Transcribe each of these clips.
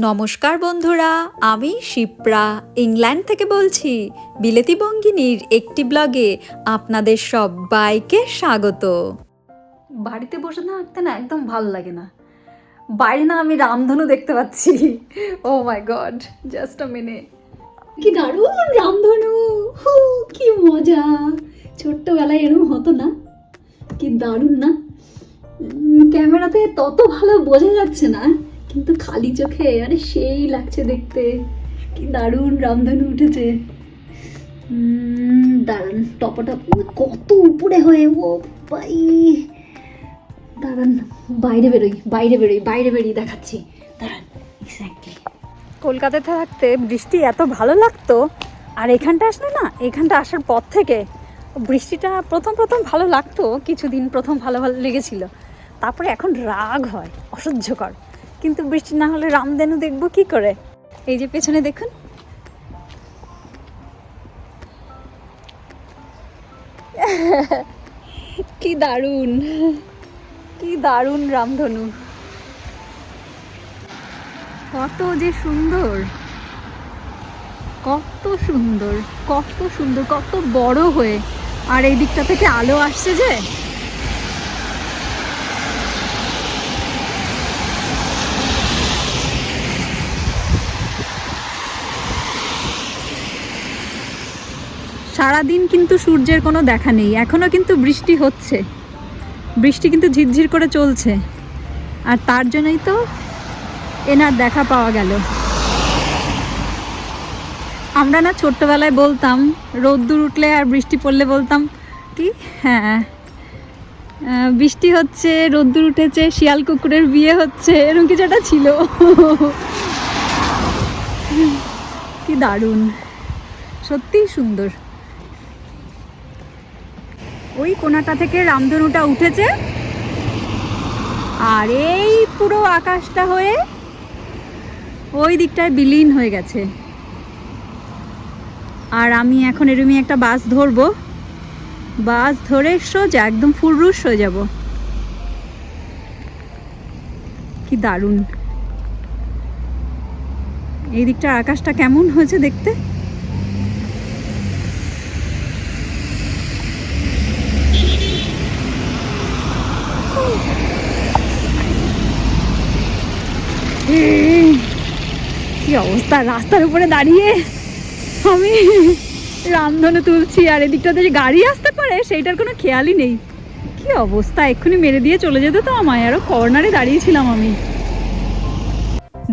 নমস্কার বন্ধুরা আমি শিপ্রা ইংল্যান্ড থেকে বলছি। বিলেতি বঙ্গিনীর একটি ব্লগে আপনাদের সবাইকে স্বাগত। বাড়িতে বসে না আঁকতে না একদম ভালো লাগে না। বাইরে না আমি রামধনু দেখতে পাচ্ছি। ও my god just a minute. কি দারুণ রামধনু হু, কি মজা। ছোট্টবেলায় এরকম হতো না? কি দারুণ না? ক্যামেরাতে তত ভালো বোঝা যাচ্ছে না। কিন্তু খালি চোখে আরে সেই লাগছে দেখতে। কি দারুণ রামধনু উঠেছে। দারুণ টপটা কত উপরে হয়ে, ও ভাই। দাঁড়ান, বাইরে বেরোই বাইরে বেরোই, বাইরে বেরিয়ে দেখাচ্ছি। দাঁড়ান এক্স্যাক্টলি কলকাতাতে থাকতে বৃষ্টি এত ভালো লাগতো, আর এখানটা আসলে না, এখানটা আসার পর থেকে বৃষ্টিটা প্রথম প্রথম ভালো লাগতো, কিছুদিন প্রথম ভালো ভালো লেগেছিল। তারপরে এখন রাগ হয়, অসহ্যকর। কিন্তু বৃষ্টি না হলে রামধেনু দেখব কি করে? এই যে পেছনে দেখুন। কি দারুণ। কি দারুণ রামধনু। কত যে সুন্দর। কত সুন্দর কত সুন্দর কত বড় হয়ে। আর এই দিকটা থেকে আলো আসছে যে? সারাদিন কিন্তু সূর্যের কোনো দেখা নেই। এখনও কিন্তু বৃষ্টি হচ্ছে। বৃষ্টি কিন্তু ঝিরঝির করে চলছে। আর তার জন্যই তো এনার দেখা পাওয়া গেল। আমরা না ছোট্টবেলায় বলতাম, রোদ্দুর উঠলে আর বৃষ্টি পড়লে বলতাম, কি? হ্যাঁ। বৃষ্টি হচ্ছে, রোদ্দুর উঠেছে, শিয়াল কুকুরের বিয়ে হচ্ছে, এরকম কিছু একটা ছিল। কি দারুণ। সত্যিই সুন্দর। ওই কোনাটা থেকে রামধনুটা উঠেছে। আর এই পুরো আকাশটা হয়ে ওই দিকটায় বিলীন হয়ে গেছে। আর আমি এখন এরমই একটা বাস ধরবো। বাস ধরে সোজা, একদম ফুররুশ হয়ে যাব। কি দারুণ। এই দিকটার আকাশটা কেমন হয়েছে দেখতে কি অবস্থা, রাস্তার উপরে দাঁড়িয়ে আমি রামধনু তুলছি, আর এদিকটাতে যে গাড়ি আসতে পারে, সেইটার কোনো খেয়ালই নেই। কি অবস্থা, এক্ষুনি মেরে দিয়ে চলে যেত তো আমায় আরও কর্নারে দাঁড়িয়েছিলাম আমি।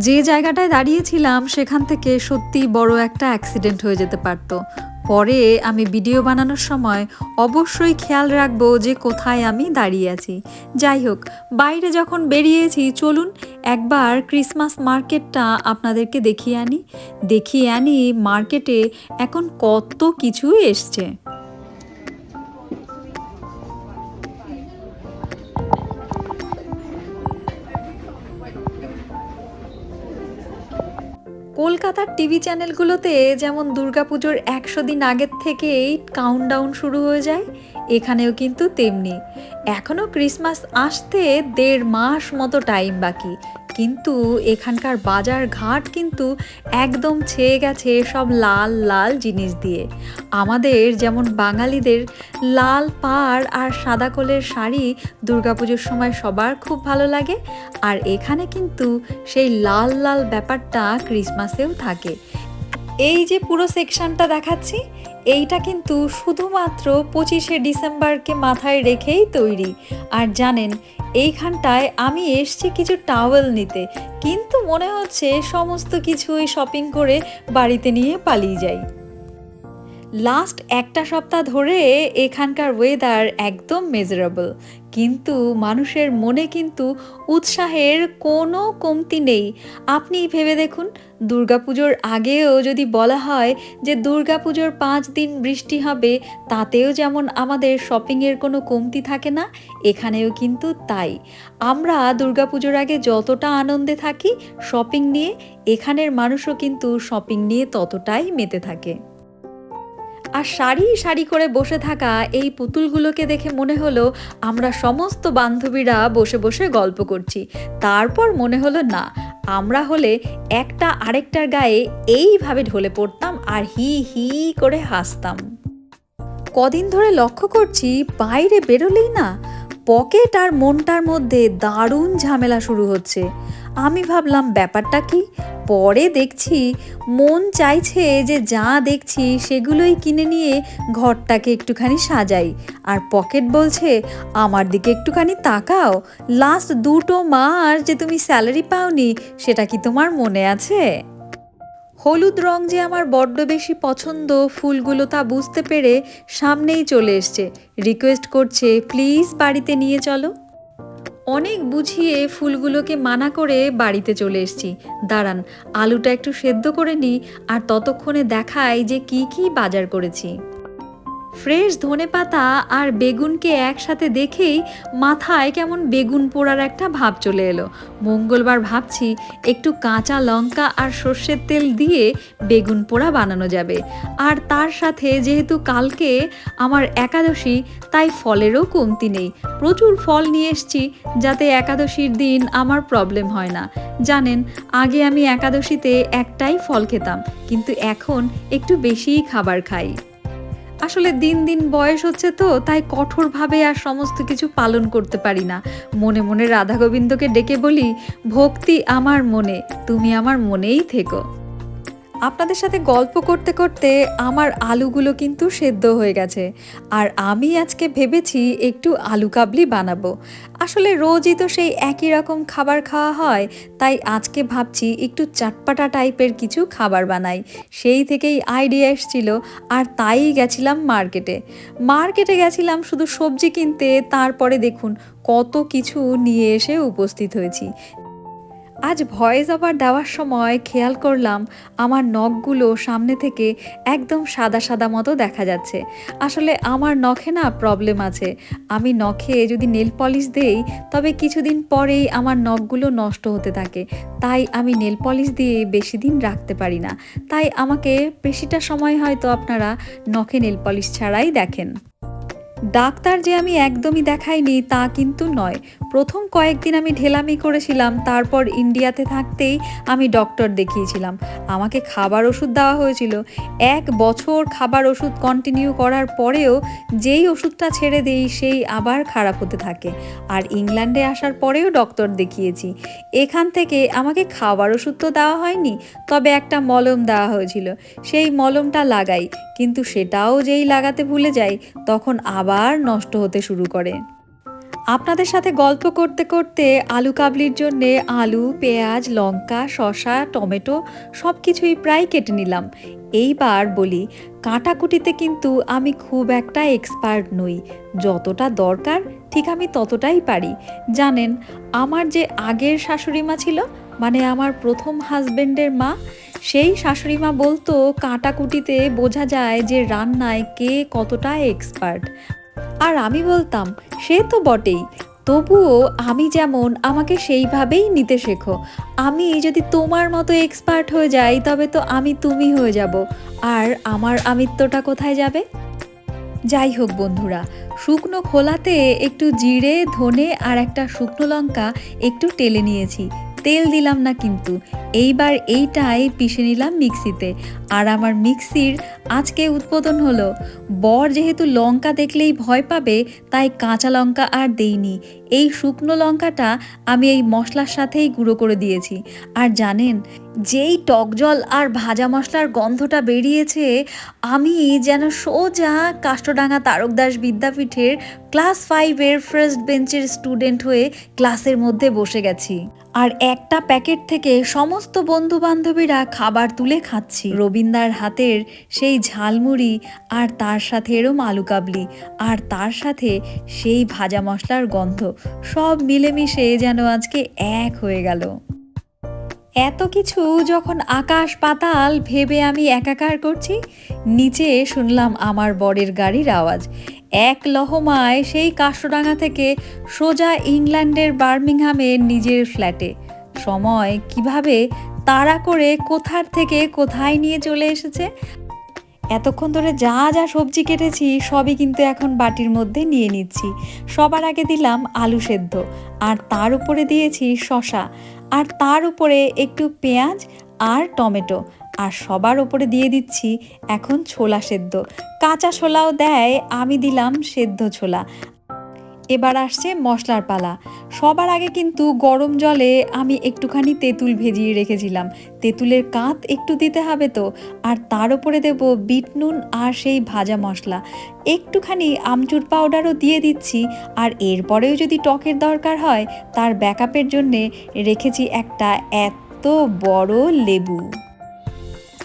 যে জায়গাটায় দাঁড়িয়েছিলাম, সেখান থেকে সত্যি বড় একটা অ্যাক্সিডেন্ট হয়ে যেতে পারত। পরে আমি ভিডিও বানানোর সময় অবশ্যই খেয়াল রাখব যে কোথায় আমি দাঁড়িয়ে আছি। যাই হোক, বাইরে যখন বেরিয়েছি, চলুন একবার ক্রিসমাস মার্কেটটা আপনাদেরকে দেখিয়ে আনি। দেখিয়ে আনি মার্কেটে এখন কত কিছু এসছে। কলকাতার টিভি চ্যানেলগুলোতে যেমন দুর্গাপুজোর একশো দিন আগের থেকেই কাউন্টডাউন শুরু হয়ে যায়, এখানেও কিন্তু তেমনি। এখনও ক্রিসমাস আসতে দেড় মাস মতো টাইম বাকি। কিন্তু এখানকার বাজার ঘাট কিন্তু একদম ছেয়ে গেছে সব লাল লাল জিনিস দিয়ে। আমাদের যেমন বাঙালিদের লাল পাড় আর সাদা কোলের শাড়ি দুর্গাপুজোর সময় সবার খুব ভালো লাগে, আর এখানে কিন্তু সেই লাল লাল ব্যাপারটা ক্রিসমাসেও থাকে। এই যে পুরো সেকশনটা দেখাচ্ছি, এইটা কিন্তু শুধুমাত্র পঁচিশে ডিসেম্বরকে মাথায় রেখেই তৈরি। আর জানেন, এইখানটায় আমি এসছি কিছু টাওয়েল নিতে, কিন্তু মনে হচ্ছে সমস্ত কিছুই শপিং করে বাড়িতে নিয়ে পালিয়ে যাই। লাস্ট একটা সপ্তাহ ধরে এখানকার ওয়েদার একদম মেজারেবল কিন্তু মানুষের মনে কিন্তু উৎসাহের কোনো কমতি নেই। আপনি ভেবে দেখুন, দুর্গাপুজোর আগেও যদি বলা হয় যে দুর্গাপুজোর পাঁচ দিন বৃষ্টি হবে, তাতেও যেমন আমাদের শপিংয়ের কোনো কমতি থাকে না, এখানেও কিন্তু তাই। আমরা দুর্গাপুজোর আগে যতটা আনন্দে থাকি শপিং নিয়ে, এখানের মানুষও কিন্তু শপিং নিয়ে ততটাই মেতে থাকে। আর সারি সারি করে বসে থাকা এই পুতুলগুলোকে দেখে মনে হলো, আমরা সমস্ত বান্ধবীরা বসে বসে গল্প করছি। তারপর মনে হলো, না, আমরা হলে একটা আরেকটার গায়ে এইভাবে ঢলে পড়তাম আর হি হি করে হাসতাম। কদিন ধরে লক্ষ্য করছি বাইরে বেরোলেই না পকেট আর মনটার মধ্যে দারুণ ঝামেলা শুরু হচ্ছে। আমি ভাবলাম, ব্যাপারটা কি? পরে দেখছি, মন চাইছে যে যা দেখছি সেগুলোই কিনে নিয়ে ঘরটাকে একটুখানি সাজাই। আর পকেট বলছে, আমার দিকে একটুখানি তাকাও। লাস্ট দুটো মাস যে তুমি স্যালারি পাওনি, সেটা কি তোমার মনে আছে? হলুদ রং যে আমার বড্ড বেশি পছন্দ, ফুলগুলো তা বুঝতে পেরে সামনেই চলে এসছে। রিকোয়েস্ট করছে, প্লিজ বাড়িতে নিয়ে চলো। অনেক বুঝিয়ে ফুলগুলোকে মানা করে বাড়িতে চলে এসছি। দাঁড়ান, আলুটা একটু সেদ্ধ করে নিই আর ততক্ষণে দেখাই যে কি কি বাজার করেছি। ফ্রেশ ধনে পাতা আর বেগুনকে একসাথে দেখেই মাথায় কেমন বেগুন পোড়ার একটা ভাব চলে এলো। মঙ্গলবার ভাবছি একটু কাঁচা লঙ্কা আর সর্ষের তেল দিয়ে বেগুন পোড়া বানানো যাবে। আর তার সাথে যেহেতু কালকে আমার একাদশী, তাই ফলেরও কমতি নেই। প্রচুর ফল নিয়ে এসছি যাতে একাদশীর দিন আমার প্রবলেম হয় না। জানেন, আগে আমি একাদশীতে একটাই ফল খেতাম, কিন্তু এখন একটু বেশিই খাবার খাই। আসলে দিন দিন বয়স হচ্ছে তো, তাই কঠোরভাবে আর সমস্ত কিছু পালন করতে পারি না। মনে মনে রাধা গোবিন্দকে ডেকে বলি, ভক্তি আমার মনে, তুমি আমার মনেই থেকো। আপনাদের সাথে গল্প করতে করতে আমার আলুগুলো কিন্তু সেদ্ধ হয়ে গেছে। আর আমি আজকে ভেবেছি একটু আলু কাবলি বানাবো। আসলে রোজই তো সেই একই রকম খাবার খাওয়া হয়, তাই আজকে ভাবছি একটু চাটপাটা টাইপের কিছু খাবার বানাই। সেই থেকেই আইডিয়া এসেছিল, আর তাই গেছিলাম মার্কেটে। মার্কেটে গেছিলাম শুধু সবজি কিনতে, তারপরে দেখুন কত কিছু নিয়ে এসে উপস্থিত হয়েছি। আজ ভয়েস ওভার দেওয়ার সময় খেয়াল করলাম আমার নখগুলো সামনে থেকে একদম সাদা সাদা মতো দেখা যাচ্ছে। আসলে আমার নখে না প্রবলেম আছে। আমি নখে যদি নেল পলিশ দেই, তবে কিছুদিন পরেই আমার নখগুলো নষ্ট হতে থাকে। তাই আমি নেল পলিশ দিয়ে বেশি দিন রাখতে পারি না। তাই আমাকে বেশিটা সময় হয়তো আপনারা নখে নেল পলিশ ছাড়াই দেখেন। ডাক্তার যে আমি একদমই দেখাইনি তা কিন্তু নয়। প্রথম কয়েকদিন আমি ঢেলামি করেছিলাম, তারপর ইন্ডিয়াতে থাকতেই আমি ডক্টর দেখিয়েছিলাম। আমাকে খাবার ওষুধ দেওয়া হয়েছিল। এক বছর খাবার ওষুধ কন্টিনিউ করার পরেও যেই ওষুধটা ছেড়ে দেই, সেই আবার খারাপ হতে থাকে। আর ইংল্যান্ডে আসার পরেও ডক্টর দেখিয়েছি। এখান থেকে আমাকে খাবার ওষুধ তো দেওয়া হয়নি, তবে একটা মলম দেওয়া হয়েছিল। সেই মলমটা লাগাই। কিন্তু সেটাও যেই লাগাতে ভুলে যাই, তখন আবার নষ্ট হতে শুরু করে। আপনাদের সাথে গল্প করতে করতে আলু কাবলির জন্যে আলু, পেঁয়াজ, লঙ্কা, শসা, টমেটো সব কিছুই প্রায় কেটে নিলাম। এইবার বলি, কাটাকুটিতে কিন্তু আমি খুব একটা এক্সপার্ট নই। যতটা দরকার, ঠিক আমি ততটাই পারি। জানেন, আমার যে আগের শাশুড়ি মা ছিল মানে আমার প্রথম হাজবেন্ডের মা, সেই শাশুড়ি মা বলতো, কাটাকুটিতে বোঝা যায় যে রান্নায় কে কতটা এক্সপার্ট আর আমি বলতাম, সে তো বটেই। তবুও আমি যেমন, আমাকে সেইভাবেই নিতে শেখো। আমি যদি তোমার মতো এক্সপার্ট হয়ে যাই, তবে তো আমি তুমি হয়ে যাব। আর আমার আমিত্বটা কোথায় যাবে? যাই হোক বন্ধুরা, শুকনো খোলাতে একটু জিরে, ধনে আর একটা শুকনো লঙ্কা একটু টেলে নিয়েছি। তেল দিলাম না কিন্তু। এইবার এইটাই পিষে নিলাম মিক্সিতে। আর আমার মিক্সির আজকে উদ্বোধন হলো। বর যেহেতু লঙ্কা দেখলেই ভয় পাবে, তাই কাঁচা লঙ্কা আর দেইনি। এই শুকনো লঙ্কাটা আমি এই মশলার সাথেই গুঁড়ো করে দিয়েছি। আর জানেন, যেই টক জল আর ভাজা মশলার গন্ধটা বেরিয়েছে, আমি যেন সোজা কাষ্টডাঙ্গা তারকদাস বিদ্যাপীঠের ক্লাস ফাইভের ফার্স্ট বেঞ্চের স্টুডেন্ট হয়ে ক্লাসের মধ্যে বসে গেছি। আর একটা প্যাকেট থেকে সমস্ত বন্ধু বান্ধবীরা খাবার তুলে খাচ্ছি। রবীন্দার হাতের সেই ঝালমুড়ি আর তার সাথে এরম আলু কাবলি আর তার সাথে সেই ভাজা মশলার গন্ধ। সব মিলেমিশে যেন আজকে এক হয়ে গেল। এত কিছু যখন আকাশ পাতাল ভেবে আমি একাকার করছি, নিচে শুনলাম আমার বরের গাড়ির আওয়াজ। এক লহমায় সেই কাষ্টডাঙ্গা থেকে সোজা ইংল্যান্ডের বার্মিংহামে নিজের ফ্ল্যাটে। সময় কীভাবে তাড়া করে কোথার থেকে কোথায় নিয়ে চলে এসেছে? এতক্ষণ ধরে যা যা সবজি কেটেছি, সবই কিন্তু এখন বাটির মধ্যে নিয়ে নিচ্ছি। সবার আগে দিলাম আলু সেদ্ধ, আর তার উপরে দিয়েছি শশা আর তার উপরে একটু পেঁয়াজ আর টমেটো, আর সবার ওপরে দিয়ে দিচ্ছি এখন ছোলা সেদ্ধ। কাঁচা ছোলাও দেয়, আমি দিলাম সেদ্ধ ছোলা এবার আসছে মশলার পালা। সবার আগে কিন্তু গরম জলে আমি একটুখানি তেঁতুল ভেজিয়ে রেখেছিলাম। তেঁতুলের কাঁত একটু দিতে হবে তো, আর তার উপরে দেব বিট নুন আর সেই ভাজা মশলা। একটুখানি আমচুর পাউডারও দিয়ে দিচ্ছি, আর এরপরেও যদি টকের দরকার হয়, তার ব্যাকআপের জন্যে রেখেছি একটা এত বড় লেবু।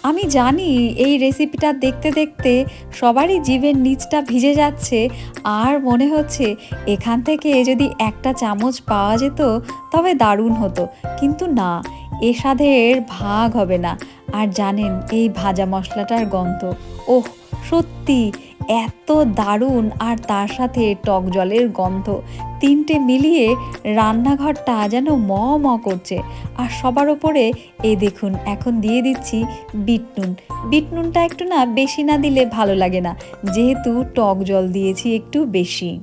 আমি জানি এই রেসিপিটা দেখতে দেখতে সবারই জীবের নিচটা ভিজে যাচ্ছে। আর মনে হচ্ছে এখান থেকে যদি একটা চামচ পাওয়া যেত তবে দারুণ হতো। কিন্তু না, এ সাধের ভাগ হবে না। আর জানেন, এই ভাজা মশলাটার গন্ধ, ওহ, সত্যি এত দারুণ আর তার সাথে টক জলের গন্ধ। তিনটে মিলিয়ে রান্নাঘরটা যেন ম ম করছে। আর সবার ওপরে এই দেখুন, এখন দিয়ে দিচ্ছি বিট নুন। বিট নুনটা একটু না বেশি না দিলে ভালো লাগে না, যেহেতু টক জল দিয়েছি একটু বেশি।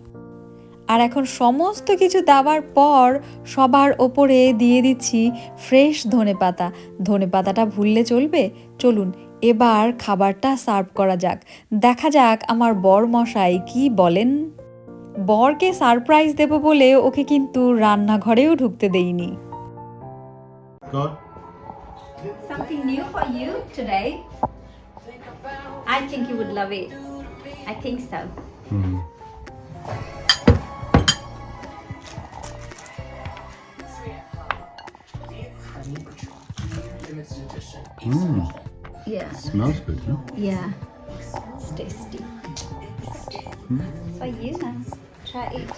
আর এখন সমস্ত কিছু দেওয়ার পর সবার ওপরে দিয়ে দিচ্ছি ফ্রেশ ধনে পাতা ধনে পাতাটা ভুললে চলবে? চলুন এবার খাবারটা সার্ভ করা যাক দেখা যাক আমার বর মশাই কি বলেন বরকে সারপ্রাইজ দেব বলে ওকে কিন্তু রান্নাঘরেও ঢুকতে দেইনি Something new for you today. I think you would love it. I think so. Hmm. Mm. Yeah. Smells good, huh? Yeah. It's tasty. Hmm? For you now. Try it.